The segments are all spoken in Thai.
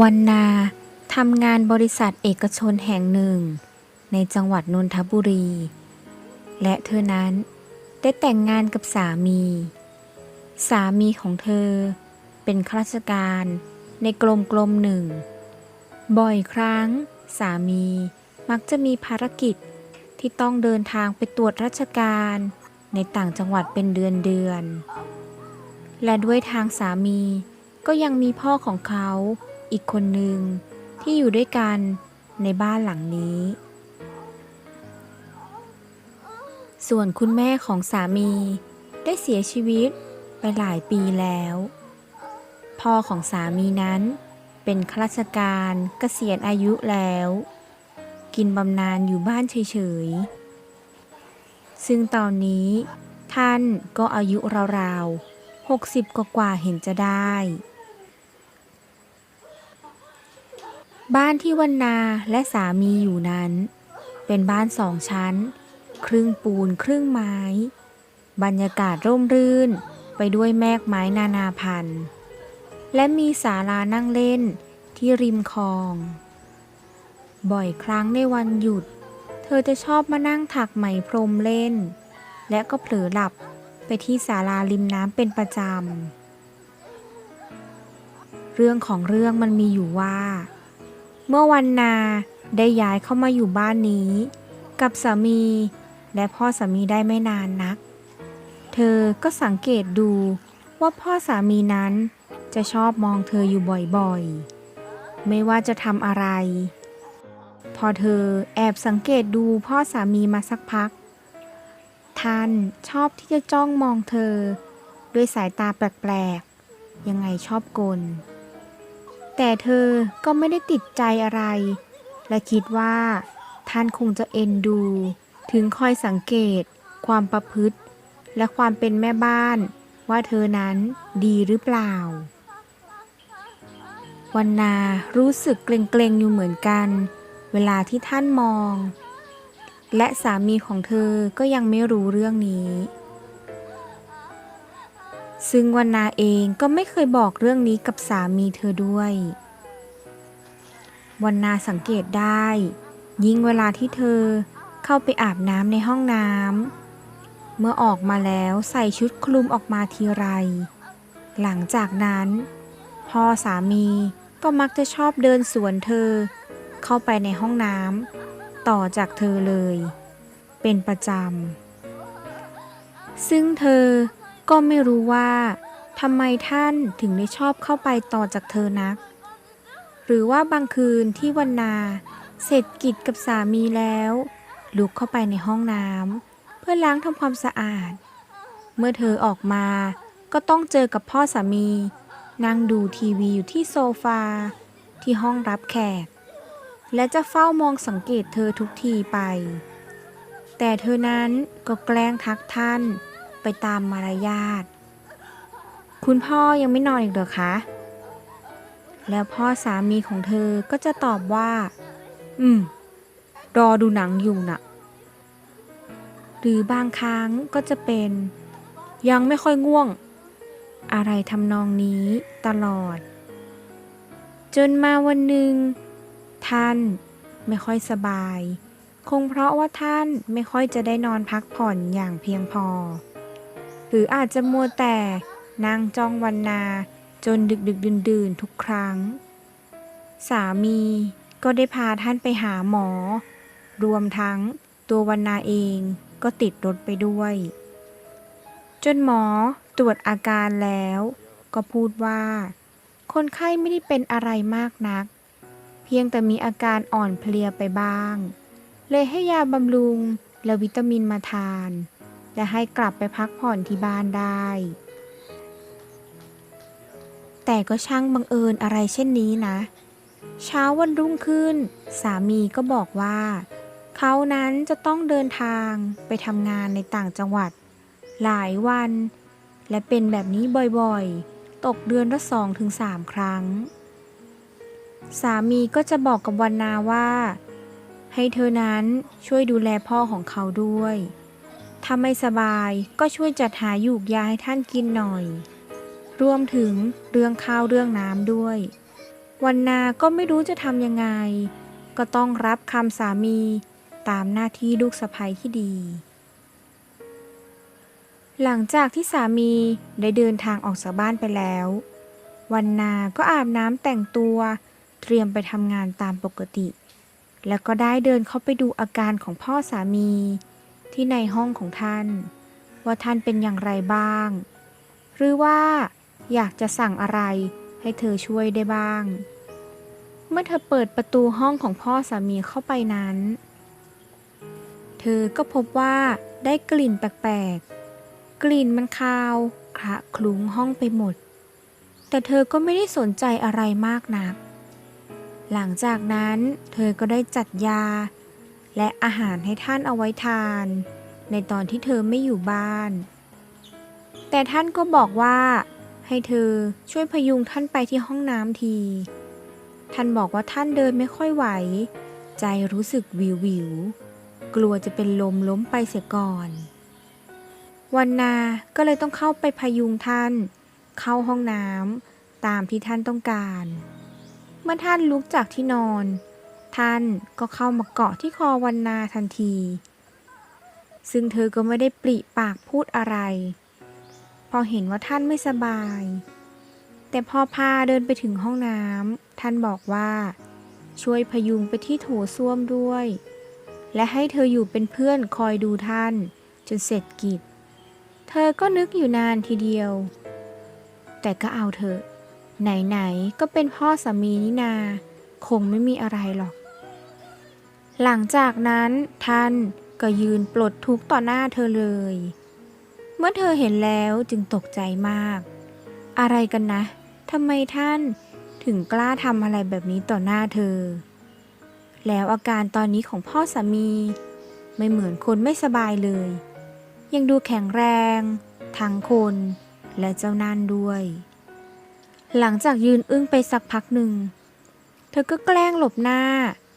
วันนาทำงานบริษัทเอกชนแห่งหนึ่ง ในจังหวัดนนทบุรี และเธอนั้นได้แต่งงานกับสามี สามีของเธอเป็นข้าราชการในกรมกลมหนึ่ง บ่อยครั้ง สามีมักจะมีภารกิจที่ต้องเดินทางไปตรวจราชการในต่างจังหวัดเป็นเดือนเดือนๆและด้วยทางสามีก็ยังมีพ่อของเขา อีกคนหนึ่งที่อยู่ด้วยกันในบ้านหลังนี้ ส่วนคุณแม่ของสามีได้เสียชีวิตไปหลายปีแล้ว พ่อของสามีนั้นเป็นข้าราชการเกษียณอายุแล้ว กินบำนาญอยู่บ้านเฉยๆ ซึ่งตอนนี้ท่านก็อายุราวๆ 60 กว่าๆเห็นจะได้ บ้านที่วันนาและสามีอยู่นั้น เป็นบ้านสองชั้น ครึ่งปูนครึ่งไม้ บรรยากาศร่มรื่นไปด้วยแมกไม้นานาพันธุ์ และมีศาลานั่งเล่นที่ริมคลอง บ่อยครั้งในวันหยุด เธอจะชอบมานั่งถักไหมพรมเล่น และก็เผลอหลับไปที่ศาลาริมน้ำเป็นประจำ เรื่องของเรื่องมันมีอยู่ว่า เมื่อวันนาได้ย้ายเข้ามาอยู่บ้านนี้ กับสามี และพ่อสามีได้ไม่นานนัก เธอก็สังเกตดูว่าพ่อสามีนั้นจะชอบมองเธออยู่บ่อยๆ ไม่ว่าจะทำอะไร พอเธอแอบสังเกตดูพ่อสามีมาสักพัก ท่านชอบที่จะจ้องมองเธอ ด้วยสายตาแปลกๆ ยังไงชอบกล แต่เธอก็ไม่ได้ติดใจอะไร และคิดว่า ท่านคงจะเอ็นดู ถึงคอยสังเกต ความประพฤติ และความเป็นแม่บ้าน ว่าเธอนั้นดีหรือเปล่า วันนารู้สึกเกรงๆอยู่เหมือนกัน เวลาที่ท่านมอง และสามีของเธอก็ยังไม่รู้เรื่องนี้ ซึ่งวันนาเองก็ไม่เคยบอกเรื่องนี้กับสามีเธอด้วย วันนาสังเกตได้ ยิ่งเวลาที่เธอเข้าไปอาบน้ำในห้องน้ำเมื่อออกมาแล้วใส่ชุดคลุมออกมาทีไร หลังจากนั้น พ่อสามีก็มักจะชอบเดินสวนเธอ เข้าไปในห้องน้ำต่อจากเธอเลย เป็นประจำซึ่งเธอ ก็ไม่รู้ว่าทำไมท่านถึงได้ชอบเข้าไปต่อจากเธอนัก หรือว่าบางคืนที่วันนาเสร็จกิจกับสามีแล้ว ลุกเข้าไปในห้องน้ำเพื่อล้างทำความสะอาด เมื่อเธอออกมาก็ต้องเจอกับพ่อสามี นั่งดูทีวีอยู่ที่โซฟา ที่ห้องรับแขก และจะเฝ้ามองสังเกตเธอทุกทีไป แต่เธอนั้นก็แกล้งทักท่าน ไปตามมารยาท คุณพ่อยังไม่นอนอีกเหรอคะ แล้วพ่อสามีของเธอก็จะตอบว่า อืม รอดูหนังอยู่น่ะ หรือบางครั้งก็จะเป็น ยังไม่ค่อยง่วง อะไรทำนองนี้ตลอด จนมาวันหนึ่ง ท่านไม่ค่อยสบาย คงเพราะว่าท่านไม่ค่อยจะได้นอนพักผ่อนอย่างเพียงพอ หรืออาจจะมัวแต่นั่งจ้องวันนาจนดึกดึกดื่นดื่นทุกครั้ง สามีก็ได้พาท่านไปหาหมอ รวมทั้งตัววันนาเองก็ติดรถไปด้วย จนหมอตรวจอาการแล้ว ก็พูดว่า คนไข้ไม่ได้เป็นอะไรมากนัก เพียงแต่มีอาการอ่อนเพลียไปบ้าง เลยให้ยาบำรุงและวิตามินมาทาน และให้กลับไปพักผ่อนที่บ้านได้ แต่ก็ช่างบังเอิญอะไรเช่นนี้นะ เช้าวันรุ่งขึ้น สามีก็บอกว่า เขานั้นจะต้องเดินทางไปทำงานในต่างจังหวัด หลายวัน และเป็นแบบนี้บ่อยๆ ตกเดือนละสองถึงสามครั้ง สามีก็จะบอกกับวันนาว่า ให้เธอนั้นช่วยดูแลพ่อของเขาด้วย ถ้าไม่สบายก็ช่วยจัดหาหยูกยาให้ท่านกินหน่อย รวมถึงเรื่องข้าวเรื่องน้ำด้วย วันนาก็ไม่รู้จะทำยังไง ก็ต้องรับคำสามีตามหน้าที่ลูกสะใภ้ที่ดี หลังจากที่สามีได้เดินทางออกจากบ้านไปแล้ว วันนาก็อาบน้ำแต่งตัว เตรียมไปทำงานตามปกติ แล้วก็ได้เดินเข้าไปดูอาการของพ่อสามี ที่ในห้องของท่าน ว่าท่านเป็นอย่างไรบ้าง หรือว่าอยากจะสั่งอะไรให้เธอช่วยได้บ้าง เมื่อเธอเปิดประตูห้องของพ่อสามีเข้าไปนั้น เธอก็พบว่าได้กลิ่นแปลกๆ กลิ่นมันคาวคละคลุ้งห้องไปหมด แต่เธอก็ไม่ได้สนใจอะไรมากนัก หลังจากนั้นเธอก็ได้จัดยา และอาหารให้ท่านเอาไว้ทาน ในตอนที่เธอไม่อยู่บ้าน แต่ท่านก็บอกว่า ให้เธอช่วยพยุงท่านไปที่ห้องน้ำที ท่านบอกว่าท่านเดินไม่ค่อยไหว ใจรู้สึกวิววิว กลัวจะเป็นลมล้มไปเสียก่อน วันนาก็เลยต้องเข้าไปพยุงท่าน เข้าห้องน้ำตามที่ท่านต้องการ เมื่อท่านลุกจากที่นอน ท่านก็เข้ามาเกาะที่คอวันนาทันที ซึ่งเธอก็ไม่ได้ปริปากพูดอะไร พอเห็นว่าท่านไม่สบาย แต่พอพาเดินไปถึงห้องน้ำท่านบอกว่า ช่วยพยุงไปที่โถส้วมด้วย และให้เธออยู่เป็นเพื่อนคอยดูท่าน จนเสร็จกิจ เธอก็นึกอยู่นานทีเดียว แต่ก็เอาเถอะไหน ๆ ก็เป็นพ่อสามีนี่นา คงไม่มีอะไรหรอก หลังจากนั้นท่านก็ยืนปลดทุกข์ต่อหน้าเธอเลย เมื่อเธอเห็นแล้วจึงตกใจมาก อะไรกันนะทำไมท่านถึงกล้าทำอะไรแบบนี้ต่อหน้าเธอ แล้วอาการตอนนี้ของพ่อสามี ไม่เหมือนคนไม่สบายเลย ยังดูแข็งแรง ทั้งคนและเจ้านั่นด้วย หลังจากยืนอึ้งไปสักพักหนึ่ง เธอก็แกล้งหลบหน้า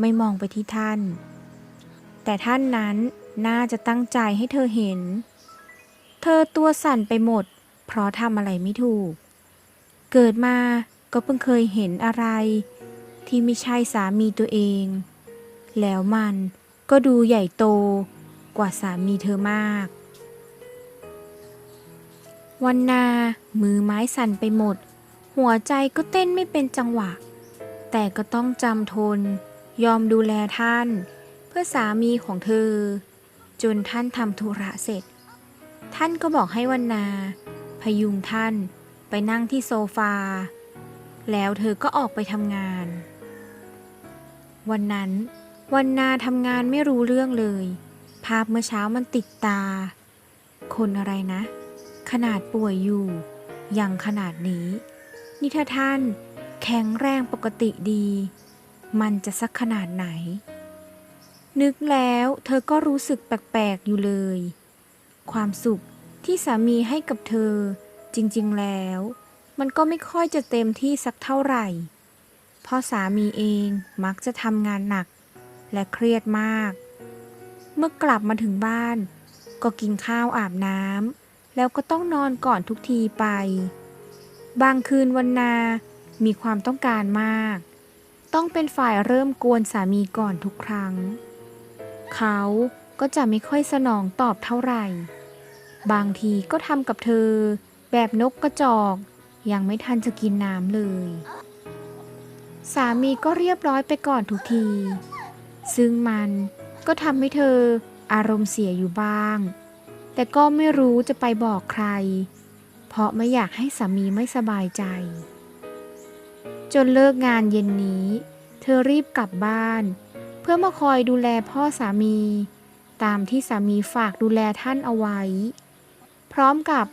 ไม่มองไปที่ท่าน แต่ท่านนั้นน่าจะตั้งใจให้เธอเห็น เธอตัวสั่นไปหมด เพราะทำอะไรไม่ถูก เกิดมาก็เพิ่งเคยเห็นอะไร ที่ไม่ใช่สามีตัวเอง แล้วมันก็ดูใหญ่โตกว่าสามีเธอมาก วันนา มือไม้สั่นไปหมด หัวใจก็เต้นไม่เป็นจังหวะ แต่ก็ต้องจำทน ยอมดูแลท่าน เพื่อสามีของเธอ จนท่านทำธุระเสร็จ ท่านก็บอกให้วันนา พยุงท่านไปนั่งที่โซฟา แล้วเธอก็ออกไปทำงาน วันนั้นวันนาทำงานไม่รู้เรื่องเลย ภาพเมื่อเช้ามันติดตา คนอะไรนะ ขนาดป่วยอยู่ยังขนาดนี้ นี่ถ้าท่านแข็งแรงปกติดี มันจะสักขนาดไหน นึกแล้วเธอก็รู้สึกแปลกๆอยู่เลย ความสุขที่สามีให้กับเธอ จริงๆแล้ว มันก็ไม่ค่อยจะเต็มที่สักเท่าไหร่เพราะสามีเองมักจะทำงานหนัก และเครียดมาก เมื่อกลับมาถึงบ้าน ก็กินข้าวอาบน้ำแล้วก็ต้องนอนก่อนทุกทีไป บางคืนวันนา มีความต้องการมาก ต้องเป็นฝ่ายเริ่มกวนสามีก่อนทุกครั้ง เขาก็จะไม่ค่อยสนองตอบเท่าไหร่ บางทีก็ทำกับเธอ แบบนกกระจอก ยังไม่ทันจะกินน้ำเลย สามีก็เรียบร้อยไปก่อนทุกที ซึ่งมันก็ทำให้เธออารมณ์เสียอยู่บ้าง แต่ก็ไม่รู้จะไปบอกใคร เพราะไม่อยากให้สามีไม่สบายใจ จนเลิกงานเย็นนี้ เธอรีบกลับบ้าน เพื่อมาคอยดูแลพ่อสามี ตามที่สามีฝากดูแลท่านเอาไว้ พร้อมกับ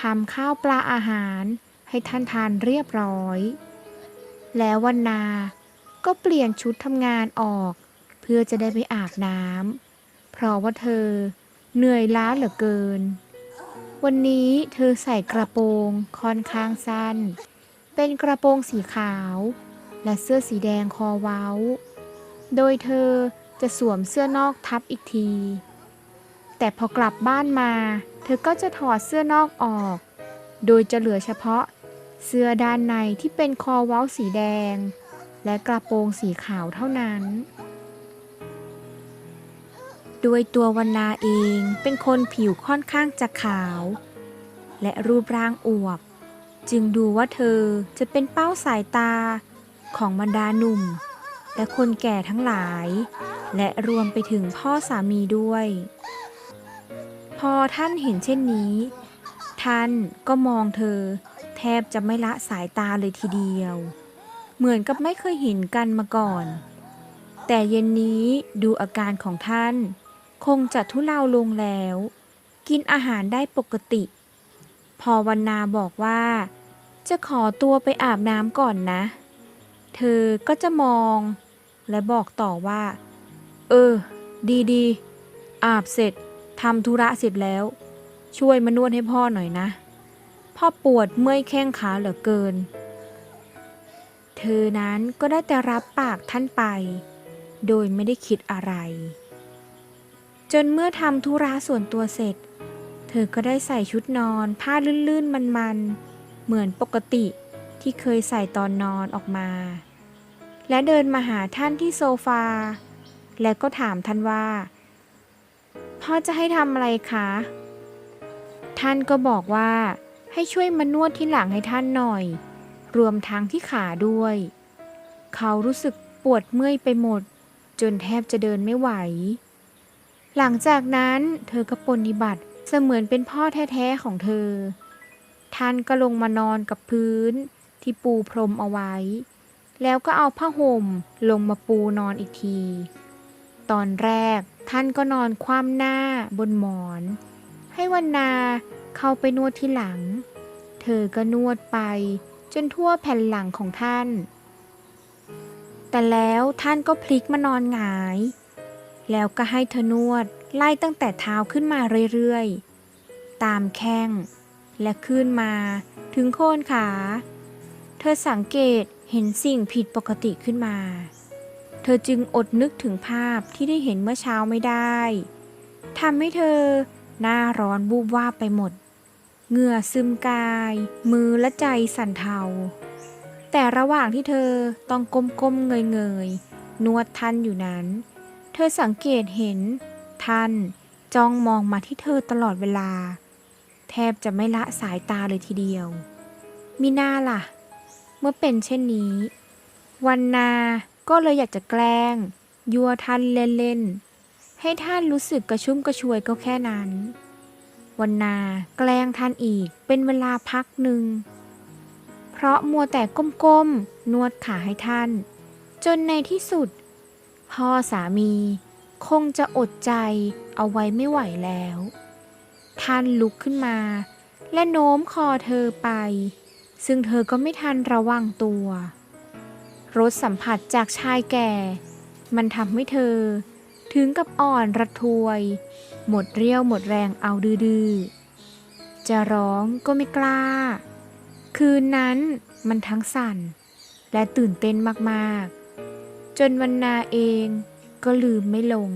ทำข้าวปลาอาหารให้ท่านทานเรียบร้อย แล้ววันนาก็เปลี่ยนชุดทำงานออก เพื่อจะได้ไปอาบน้ำเพราะว่าเธอเหนื่อยล้าเหลือเกิน วันนี้เธอใส่กระโปรงค่อนข้างสั้น เป็นกระโปรงสีขาว และเสื้อสีแดงคอเว้า โดยเธอจะสวมเสื้อนอกทับอีกที แต่พอกลับบ้านมา เธอก็จะถอดเสื้อนอกออก โดยจะเหลือเฉพาะ เสื้อด้านในที่เป็นคอเว้าสีแดง และกระโปรงสีขาวเท่านั้นด้วยตัววันนาเองเป็นคนผิวค่อนข้างจะขาว และรูปร่างอวบ จึงดูว่าเธอจะเป็นเป้าสายตาของบรรดาหนุ่ม และคนแก่ทั้งหลาย และรวมไปถึงพ่อสามีด้วย พอท่านเห็นเช่นนี้ ท่านก็มองเธอ แทบจะไม่ละสายตาเลยทีเดียว เหมือนกับไม่เคยเห็นกันมาก่อน แต่เย็นนี้ดูอาการของท่าน คงจะทุเลาลงแล้ว กินอาหารได้ปกติ พอวันนาบอกว่า จะขอตัวไปอาบน้ำก่อนนะ เธอก็จะมอง และบอกต่อว่า เออ ดีดีอาบเสร็จทำธุระเสร็จแล้ว ช่วยมานวดให้พ่อหน่อยนะ พ่อปวดเมื่อยแข้งขาเหลือเกิน เธอนั้นก็ได้แต่รับปากท่านไป โดยไม่ได้คิดอะไร จนเมื่อทำธุระส่วนตัวเสร็จ ธอก็ได้ใส่ชุดนอนผ้าลื่นๆ มันๆ เหมือนปกติที่เคยใส่ตอนนอนออกมา และเดินมาหาท่านที่โซฟา แล้วก็ถามท่านว่า พ่อจะให้ทำอะไรคะ ท่านก็บอกว่า ให้ช่วยมานวดที่หลังให้ท่านหน่อย รวมทั้งที่ขาด้วย เขารู้สึกปวดเมื่อยไปหมด จนแทบจะเดินไม่ไหว หลังจากนั้นเธอก็ปฏิบัติ เสมือนเป็นพ่อแท้ๆของเธอ ท่านก็ลงมานอนกับพื้นที่ปูพรมเอาไว้ แล้วก็เอาผ้าห่มลงมาปูนอนอีกที ตอนแรกท่านก็นอนคว่ำหน้าบนหมอน ให้วันนาเข้าไปนวดที่หลัง เธอก็นวดไปจนทั่วแผ่นหลังของท่าน แต่แล้วท่านก็พลิกมานอนหงาย แล้วก็ให้เธอนวด ไล่ตั้งแต่เท้าขึ้นมาเรื่อยๆ ตามแข้ง และขึ้นมาถึงโคนขา เธอสังเกตเห็นสิ่งผิดปกติขึ้นมา เธอจึงอดนึกถึงภาพที่ได้เห็นเมื่อเช้าไม่ได้ ทำให้เธอหน้าร้อนบูบวาบไปหมด เหงื่อซึมกาย มือและใจสั่นเทา แต่ระหว่างที่เธอต้องก้มๆเงยๆนวดท่านอยู่นั้น เธอสังเกตเห็น ท่านจ้องมองมาที่เธอตลอดเวลา แทบจะไม่ละสายตาเลยทีเดียว มิน่าล่ะ เมื่อเป็นเช่นนี้ วันนาก็เลยอยากจะแกล้ง ยัวท่านเล่นๆ ให้ท่านรู้สึกกระชุ่มกระชวยก็แค่นั้น วันนาแกล้งท่านอีกเป็นเวลาพักหนึ่ง เพราะมัวแต่ก้มๆ นวดขาให้ท่าน จนในที่สุด พ่อสามี คงจะอดใจเอาไว้ไม่ไหวแล้ว ท่านลุกขึ้นมา และโน้มคอเธอไป ซึ่งเธอก็ไม่ทันระวังตัว รสสัมผัสจากชายแก่ มันทำให้เธอ ถึงกับอ่อนระทวย หมดเรี่ยวหมดแรงเอาดื้อจะร้องก็ไม่กล้า คืนนั้นมันทั้งสั่น และตื่นเต้นมาก ๆ จนวันนาเอง ก็ลืมไม่ลง